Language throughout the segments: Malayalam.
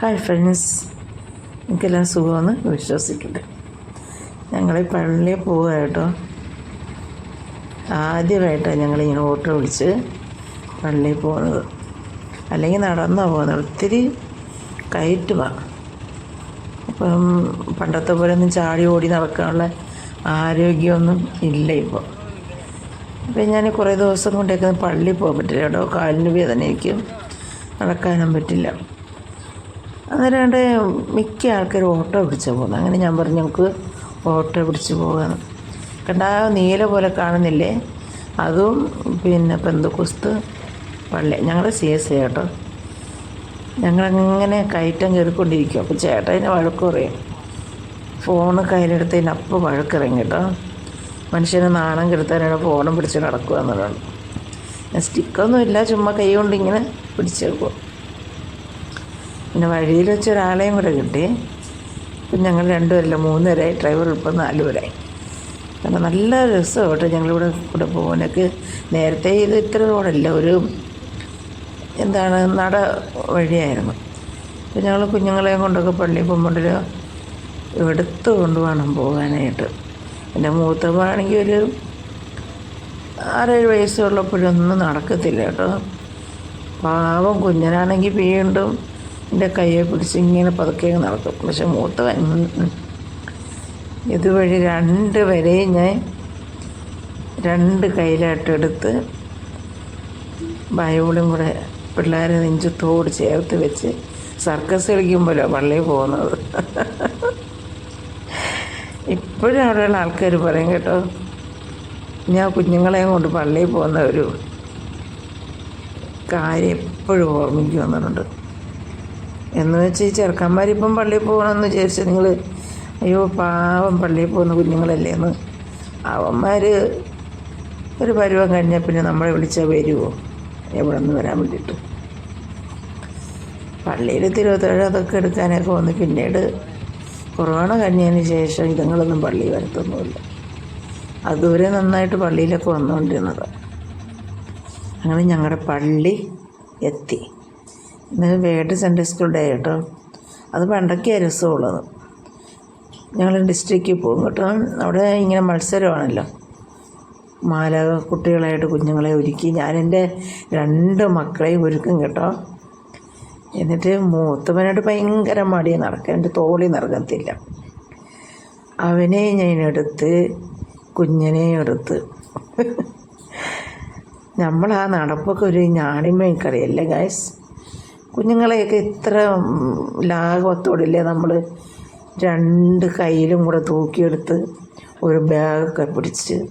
ഹായ് ഫ്രണ്ട്സ് എനിക്കെല്ലാം സുഖമെന്ന് വിശ്വസിക്കട്ടെ ഞങ്ങൾ പള്ളിയിൽ പോവുക കേട്ടോ. ആദ്യമായിട്ടാണ് ഞങ്ങളിങ്ങനെ ഓട്ടോ വിളിച്ച് പള്ളിയിൽ പോകുന്നത്. അല്ലെങ്കിൽ നടന്നാണ് പോകുന്നത്. ഒത്തിരി കയറ്റുമാണ് അപ്പം പണ്ടത്തെ പോലെ ഒന്നും ചാടി ഓടി നടക്കാനുള്ള ആരോഗ്യമൊന്നും ഇല്ല ഇപ്പോൾ അപ്പം ഞാൻ കുറേ ദിവസം കൊണ്ടൊക്കെ പള്ളിയിൽ പോകാൻ പറ്റില്ല കേട്ടോ. കാലിന് വേദനയ്ക്കും നടക്കാനും പറ്റില്ല. അന്നേരം മിക്ക ആൾക്കാരും ഓട്ടോ പിടിച്ച് പോകുന്നത് അങ്ങനെ ഞാൻ പറഞ്ഞു നമുക്ക് ഓട്ടോ പിടിച്ച് പോകാം കണ്ട നീല പോലെ കാണുന്നില്ലേ? അതും പിന്നെ പെന്തക്കുസ്ത് പള്ളി. ഞങ്ങളുടെ സി എസ് കേട്ടോ ഞങ്ങളങ്ങനെ കയറ്റം കയറിക്കൊണ്ടിരിക്കും അപ്പോൾ ചേട്ടതിന് വഴക്ക് പറയും. ഫോണ് കയ്യിലെടുത്തതിന് അപ്പം വഴക്കിറങ്ങി കേട്ടോ. മനുഷ്യനെ നാണം കെടുത്താനാണ് ഫോണും പിടിച്ച് നടക്കുക എന്നുള്ളത് സ്റ്റിക്കൊന്നും ഇല്ല ചുമ്മാ കൈ കൊണ്ട് ഇങ്ങനെ പിടിച്ചേക്കും പിന്നെ വഴിയിൽ വെച്ച് ഒരാളെയും കൂടെ കിട്ടി. ഇപ്പം ഞങ്ങൾ രണ്ടുപേരല്ല മൂന്നുപേരായി ഡ്രൈവർ ഇപ്പം നാലുപേരായി. കാരണം നല്ല രസമാണ് കേട്ടോ ഞങ്ങളിവിടെ കൂടെ പോകാനൊക്കെ. നേരത്തെ ഇത് ഇത്ര റോഡല്ല ഒരു എന്താണ് നട വഴിയായിരുന്നു. അപ്പം ഞങ്ങൾ കുഞ്ഞുങ്ങളെയും കൊണ്ടൊക്കെ പള്ളിയിൽ പോകുമ്പോൾ എടുത്ത് കൊണ്ടുവേണം പോകാനായിട്ട്. എന്റെ മൂത്തമാണെങ്കിൽ ഒരു ആറേഴ് വയസ്സുള്ളപ്പോഴൊന്നും നടക്കത്തില്ല കേട്ടോ. പാവം കുഞ്ഞനാണെങ്കിൽ വീണ്ടും എന്റെ കയ്യെ പിടിച്ച് ഇങ്ങനെ പതുക്കെ നടക്കും. പക്ഷെ മൂത്തവൻ ഇതുവഴി രണ്ട് വരെയും ഞാൻ രണ്ട് കയ്യിലായിട്ടെടുത്ത് ബൈബിളും കൂടെ പിള്ളേരെ നെഞ്ചത്തോട് ചേർത്ത് വെച്ച് സർക്കസ് കളിക്കുമ്പോഴോ പള്ളിയിൽ പോകുന്നത്. ഇപ്പോഴും അവിടെയുള്ള ആൾക്കാർ പറയും കേട്ടോ ഞാൻ കുഞ്ഞുങ്ങളെയും കൊണ്ട് പള്ളിയിൽ പോകുന്ന ഒരു കാര്യം എപ്പോഴും ഓർമ്മിക്കും വന്നിട്ടുണ്ട് എന്ന് വെച്ച് ഈ ചെറുക്കന്മാരിപ്പം പള്ളിയിൽ പോകണമെന്ന് വിചാരിച്ച് നിങ്ങൾ അയ്യോ പാവം പള്ളിയിൽ പോകുന്ന കുഞ്ഞുങ്ങളല്ലേ എന്ന്. അവന്മാർ ഒരു പരുവം കഴിഞ്ഞാൽ പിന്നെ നമ്മളെ വിളിച്ചാൽ വരുമോ എവിടെ നിന്ന് വരാൻ വേണ്ടിയിട്ട്. പള്ളിയിൽ തിരുവത്തേഴ് അതൊക്കെ എടുക്കാനൊക്കെ വന്ന് പിന്നീട് കൊറോണ കഴിഞ്ഞതിന് ശേഷം ഇതുങ്ങളൊന്നും പള്ളി വരത്തൊന്നുമില്ല. അതുവരെ നന്നായിട്ട് പള്ളിയിലൊക്കെ വന്നുകൊണ്ടിരുന്നത്. അങ്ങനെ ഞങ്ങളുടെ പള്ളി എത്തി. ഇന്ന് വേഡ് സൺഡേ സ്കൂൾ ഡേ കേട്ടോ. അത് പണ്ടൊക്കെ രസമുള്ളത്. ഞങ്ങൾ ഡിസ്ട്രിക്റ്റിൽ പോകും കേട്ടോ. അവിടെ ഇങ്ങനെ മത്സരമാണല്ലോ. മാല കുട്ടികളായിട്ട് കുഞ്ഞുങ്ങളെ ഒരുക്കി. ഞാനെന്റെ രണ്ട് മക്കളെയും ഒരുക്കും കേട്ടോ. എന്നിട്ട് മൂത്തവനായിട്ട് ഭയങ്കര മടി നടക്കാൻ. എന്റെ തോളി നടക്കത്തില്ല അവനെ ഞാൻ എടുത്ത് കുഞ്ഞിനെ എടുത്ത്. നമ്മൾ ആ നടപ്പൊക്കെ ഒരു ഞാണിമയ്ക്കറിയല്ലേ ഗായ്സ് കുഞ്ഞുങ്ങളെയൊക്കെ ഇത്ര ലാഘവത്തോടില്ലേ നമ്മൾ രണ്ട് കയ്യിലും കൂടെ തൂക്കിയെടുത്ത് ഒരു ബാഗൊക്കെ പിടിച്ച്.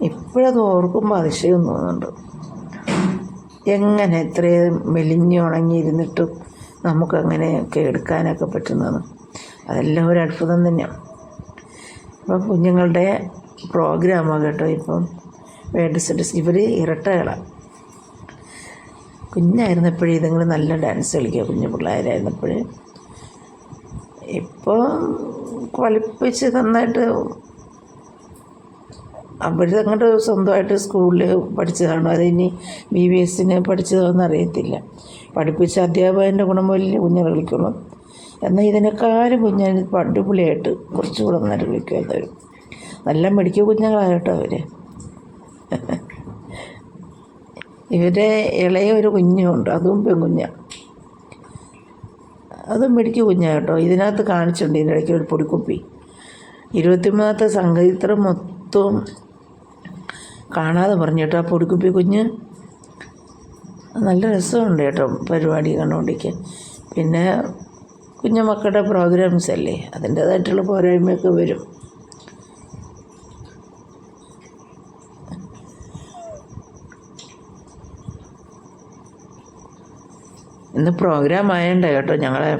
ഇപ്പോഴത് ഓർക്കുമ്പോൾ അതിശയം തോന്നുന്നുണ്ട്. എങ്ങനെ ഇത്രയും മെലിഞ്ഞ് ഉണങ്ങിയിരുന്നിട്ടും നമുക്കങ്ങനെയൊക്കെ എടുക്കാനൊക്കെ പറ്റുന്നത്? അതെല്ലാം ഒരു അത്ഭുതം തന്നെയാണ് അപ്പം കുഞ്ഞുങ്ങളുടെ പ്രോഗ്രാമാണ് കേട്ടോ ഇപ്പം. വേണ്ട ഇവർ ഇരട്ടകളാണ് കുഞ്ഞായിരുന്നപ്പോഴേ ഇതുങ്ങൾ നല്ല ഡാൻസ് കളിക്കുക കുഞ്ഞു പിള്ളേരായിരുന്നപ്പോഴും. ഇപ്പോൾ കളിപ്പിച്ച് നന്നായിട്ട് അവരങ്ങോട്ട് സ്വന്തമായിട്ട് സ്കൂളിൽ പഠിച്ചതാണോ? അത് ഇനി ബി ബി എസിന് പഠിച്ചതാണെന്ന് അറിയത്തില്ല. പഠിപ്പിച്ച അധ്യാപകന്റെ ഗുണം വലിയ കുഞ്ഞുങ്ങൾ കളിക്കുള്ളൂ. എന്നാൽ ഇതിനേക്കാളും കുഞ്ഞാൽ അടിപൊളിയായിട്ട് കുറച്ചുകൂടെ നന്നായിട്ട് കളിക്കുക എന്തായാലും നല്ല മെഡിക്കൽ കുഞ്ഞുങ്ങളായിട്ടോ അവർ ഇവരുടെ ഇളയ ഒരു കുഞ്ഞുണ്ട് അതും പെൺകുഞ്ഞാണ് അതും മെഡിക്കൽ കുഞ്ഞാണ് കേട്ടോ. ഇതിനകത്ത് കാണിച്ചിട്ടുണ്ട് ഇതിന്റെ ഇടയ്ക്ക് ഒരു പൊടിക്കുപ്പി. ഇരുപത്തിമൂന്നാമത്തെ സംഗീതം മൊത്തം കാണാതെ പറഞ്ഞു കേട്ടോ. ആ പൊടിക്കുപ്പി കുഞ്ഞ് നല്ല രസമുണ്ട് കേട്ടോ പരിപാടി കണ്ടുകൊണ്ടിരിക്കാൻ പിന്നെ കുഞ്ഞുമക്കളുടെ പ്രോഗ്രാംസ് അല്ലേ? അതിന്റേതായിട്ടുള്ള പോരായ്മയൊക്കെ വരും. ഇന്ന് പ്രോഗ്രാം ആയതുകൊണ്ട് കേട്ടോ ഞങ്ങളെ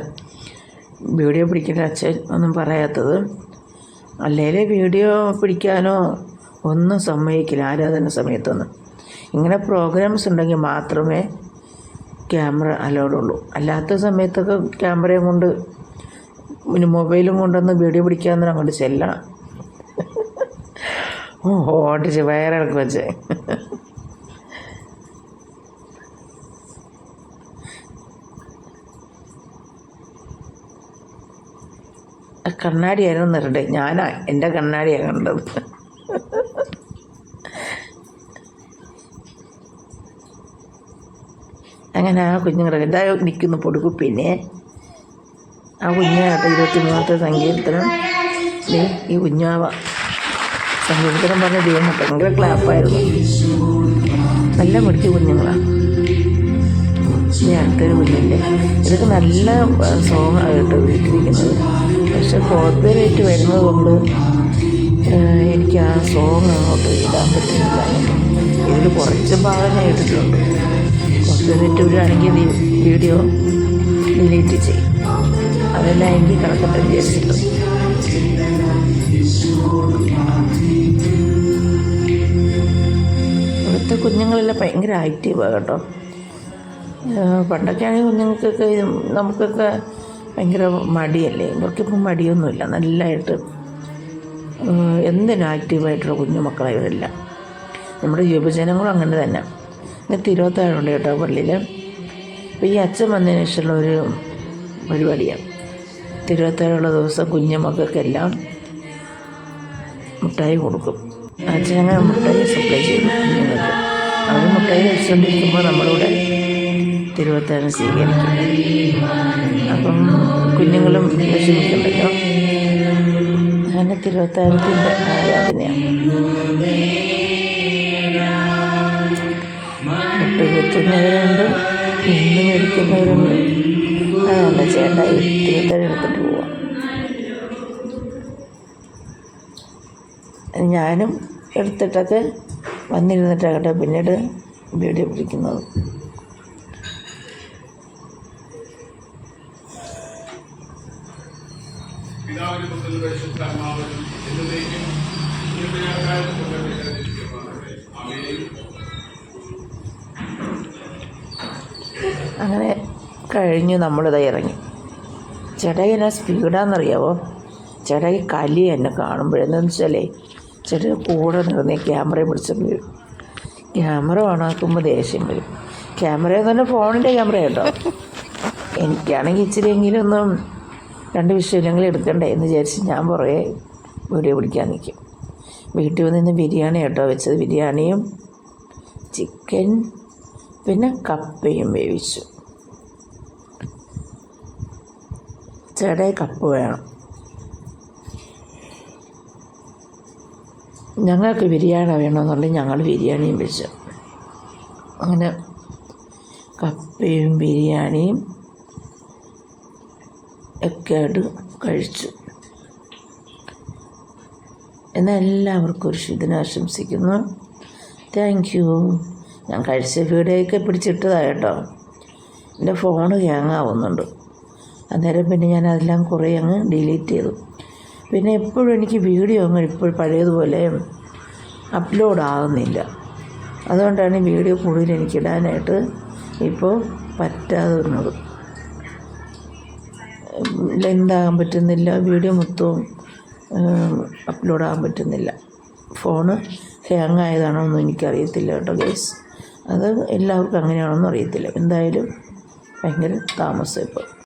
വീഡിയോ പിടിക്കുന്ന അച്ഛൻ ഒന്നും പറയാത്തത്. അല്ലേലെ വീഡിയോ പിടിക്കാനോ ഒന്നും സമ്മതിക്കില്ല ആരാധന സമയത്തൊന്നും. ഇങ്ങനെ പ്രോഗ്രാംസ് ഉണ്ടെങ്കിൽ മാത്രമേ ക്യാമറ അലൗഡ് ഉള്ളൂ. അല്ലാത്ത സമയത്തൊക്കെ ക്യാമറയും കൊണ്ട് പിന്നെ മൊബൈലും കൊണ്ടൊന്ന് വീഡിയോ പിടിക്കാമെന്ന് അങ്ങോട്ട് ചെല്ലണം. ഓടിച്ച് വയറിളക്കി ആ കണ്ണാടിയായിരുന്നു നിറടെ ഞാനാ എന്റെ കണ്ണാടിയാണ് കണ്ടത്. അങ്ങനെ ആ കുഞ്ഞുങ്ങളെ എന്താ നിൽക്കുന്നു പൊടിക്കുപ്പിന്നെ ആ കുഞ്ഞാകട്ടെ ഇരുപത്തി മൂന്നാമത്തെ സങ്കീർത്തനം. ഈ കുഞ്ഞാവ സങ്കീർത്തനം പറഞ്ഞ ദൈവം ഭയങ്കര ക്ലാപ്പായിരുന്നു നല്ല മിടുക്കി കുഞ്ഞുങ്ങളാണ് ഇനി അടുത്തൊരു കുഞ്ഞിന്റെ ഇതൊക്കെ നല്ല സോങ്ങാണ് കേട്ടോ വീട്ടിലിരിക്കുന്നത് പക്ഷെ കോപ്പറേറ്റ് വരുന്നത് കൊണ്ട് എനിക്ക് ആ സോങ് അങ്ങോട്ട് ഇടാൻ പറ്റുന്നില്ല. ഇതിൽ കുറച്ച് ഭാഗം കോർപ്പറേറ്റ് വരികയാണെങ്കിൽ ഈ വീഡിയോ ഡിലീറ്റ് ചെയ്യും. അതെല്ലാം എനിക്ക് കണക്കത്തെ വിചാരിച്ചിട്ടുണ്ട്. ഇവിടുത്തെ കുഞ്ഞുങ്ങളെല്ലാം ഭയങ്കര ആക്റ്റീവാണ് കേട്ടോ. പണ്ടൊക്കെ ആണെങ്കിൽ കുഞ്ഞുങ്ങൾക്കൊക്കെ നമുക്കൊക്കെ ഭയങ്കര മടിയല്ലേ? ഇവർക്കിപ്പം മടിയൊന്നുമില്ല. നല്ലതായിട്ട് എന്തിനും ആക്റ്റീവായിട്ടുള്ള കുഞ്ഞു മക്കളെ നമ്മുടെ യുവജനങ്ങളും അങ്ങനെ തന്നെ. ഇന്നത്തെ തിരുവത്താഴുണ്ട് കേട്ടോ പള്ളിയിൽ അപ്പോൾ ഈ അച്ഛൻ വന്നതിന് ശേഷമുള്ള ഒരു പരിപാടിയാണ് തിരുവത്താഴുള്ള ദിവസം കുഞ്ഞു മക്കൾക്കെല്ലാം മുട്ടായി കൊടുക്കും. അച്ഛൻ അങ്ങനെ മുട്ടായി സപ്ലൈ ചെയ്യും അവർ മുട്ടായി കഴിച്ചുകൊണ്ടിരിക്കുമ്പോൾ നമ്മളിവിടെ തിരുവത്താഴം സ്വീകരിക്കുന്നത് അപ്പം കുഞ്ഞുങ്ങളും വിഷമിക്കണ്ടല്ലോ. അങ്ങനെ തിരുവത്താരത്തിന്റെ ആരാധനയാണ് മുട്ട് കുത്തുന്നവരുണ്ട് നിന്ന് മേടിക്കുന്നവരുണ്ട് അതല്ല ഈ എടുത്തിട്ട് പോവാം. ഞാനും എടുത്തിട്ടൊക്കെ വന്നിരുന്നിട്ടാകട്ടെ പിന്നീട് വീഡിയോ പിടിക്കുന്നത്. അങ്ങനെ കഴിഞ്ഞു നമ്മളിത് ഇറങ്ങി. ചേട്ടായി എന്നാ സ്പീഡാണെന്നറിയാവോ ചേട്ടായി കലി എന്നെ കാണുമ്പോഴെന്നു വെച്ചാലേ ചേട്ടൻ കൂടെ നിർന്ന് ക്യാമറ വരും ക്യാമറ ഓണാക്കുമ്പോൾ ദേഷ്യം വരും. ക്യാമറ പറഞ്ഞാൽ ഫോണിന്റെ ക്യാമറ കേട്ടോ എനിക്കാണെങ്കിൽ ഇച്ചിരിയെങ്കിലും ഒന്നും രണ്ട് വിഷയമില്ലെങ്കിൽ എടുക്കണ്ടേ എന്ന് വിചാരിച്ച് ഞാൻ പുറകെ വീഡിയോ പിടിക്കാൻ നിൽക്കും വീട്ടിൽ വന്ന് ഇന്ന് ബിരിയാണി കേട്ടോ വെച്ചത്. ബിരിയാണിയും ചിക്കൻ പിന്നെ കപ്പയും വേവിച്ചു. ചേട്ടായി കപ്പ് വേണം. ഞങ്ങൾക്ക് ബിരിയാണി വേണമെന്നുണ്ടെങ്കിൽ ഞങ്ങൾ ബിരിയാണിയും വെച്ചു. അങ്ങനെ കപ്പയും ബിരിയാണിയും ഒക്കെ ആയിട്ട് കഴിച്ചു. എന്നാൽ എല്ലാവർക്കും ഒരു ശുദ്ധിനെ ആശംസിക്കുന്നു. താങ്ക് യു ഞാൻ കഴിച്ച വീഡിയോയൊക്കെ പിടിച്ചിട്ടതാണ് കേട്ടോ. എന്റെ ഫോണ് ഹാങ് ആവുന്നുണ്ട് അന്നേരം പിന്നെ ഞാൻ അതെല്ലാം കുറേ അങ്ങ് ഡിലീറ്റ് ചെയ്തു. പിന്നെ എപ്പോഴും എനിക്ക് വീഡിയോ അങ്ങ് ഇപ്പോൾ പഴയതുപോലെ അപ്ലോഡ് ആകുന്നില്ല അതുകൊണ്ടാണ് ഈ വീഡിയോ കൂടുതൽ എനിക്ക് ഇടാനായിട്ട് ഇപ്പോൾ പറ്റാതെ വരുന്നത് ലെന്താകാൻ പറ്റുന്നില്ല. വീഡിയോ മൊത്തവും അപ്ലോഡ് ആകാൻ പറ്റുന്നില്ല. ഫോണ് ഹാങ് ആയതാണോ എന്ന് എനിക്കറിയത്തില്ല കേട്ടോ ഗൈസ് അത് എല്ലാവർക്കും അങ്ങനെയാണോന്നും അറിയത്തില്ല. എന്തായാലും ഭയങ്കര താമസം ഇപ്പോൾ